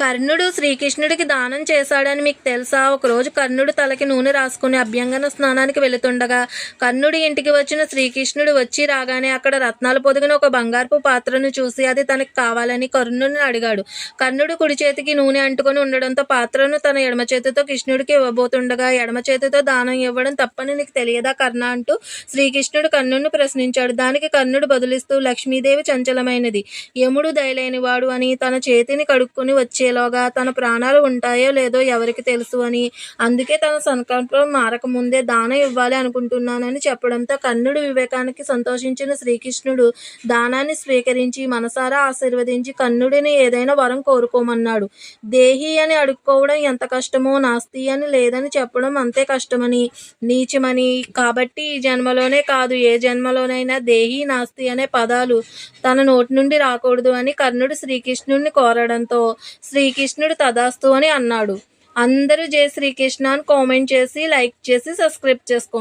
కర్ణుడు శ్రీకృష్ణుడికి దానం చేశాడని మీకు తెలుసా? ఒకరోజు కర్ణుడు తలకి నూనె రాసుకుని అభ్యంగన స్నానానికి వెళుతుండగా కర్ణుడి ఇంటికి వచ్చిన శ్రీకృష్ణుడు వచ్చి రాగానే అక్కడ రత్నాలు పొదిగిన ఒక బంగారపు పాత్రను చూసి అది తనకి కావాలని కర్ణుడిని అడిగాడు. కర్ణుడు కుడి చేతికి నూనె అంటుకొని ఉండడంతో పాత్రను తన ఎడమ చేతితో కృష్ణుడికి ఇవ్వబోతుండగా ఎడమ చేతితో దానం ఇవ్వడం తప్పని నీకు తెలియదా కర్ణ అంటూ శ్రీకృష్ణుడు కర్ణుడిని ప్రశ్నించాడు. దానికి కర్ణుడు బదులిస్తూ లక్ష్మీదేవి చంచలమైనది యముడు దయలేనివాడు అని తన చేతిని కడుక్కొని వచ్చేలోగా తన ప్రాణాలు ఉంటాయో లేదో ఎవరికి తెలుసు అని. అందుకే తన సంకల్పం మారకముందే దానం ఇవ్వాలి అనుకుంటున్నానని చెప్పడంతో కర్ణుడు వివేకానికి సంతోషించిన శ్రీకృష్ణుడు దానాన్ని స్వీకరించి మనసారా ఆశీర్వదించి కర్ణుడిని ఏదైనా వరం కోరుకోమన్నాడు. దేహి అని అడుక్కోవడం ఎంత కష్టమో నాస్తి అని లేదని చెప్పడం అంతే కష్టమని. నీచమని. కాబట్టి ఈ జన్మలోనే కాదు ఏ జన్మలోనైనా దేహి నాస్తి అనే పదాలు తన నోటి నుండి రాకూడదు అని కర్ణుడు శ్రీకృష్ణుడిని కోరడంతో. శ్రీ శ్రీకృష్ణుడు తదాస్తు అని అన్నాడు. అందరూ జై శ్రీకృష్ణ అని కామెంట్ చేసి లైక్ చేసి సబ్స్క్రైబ్ చేసుకోండి.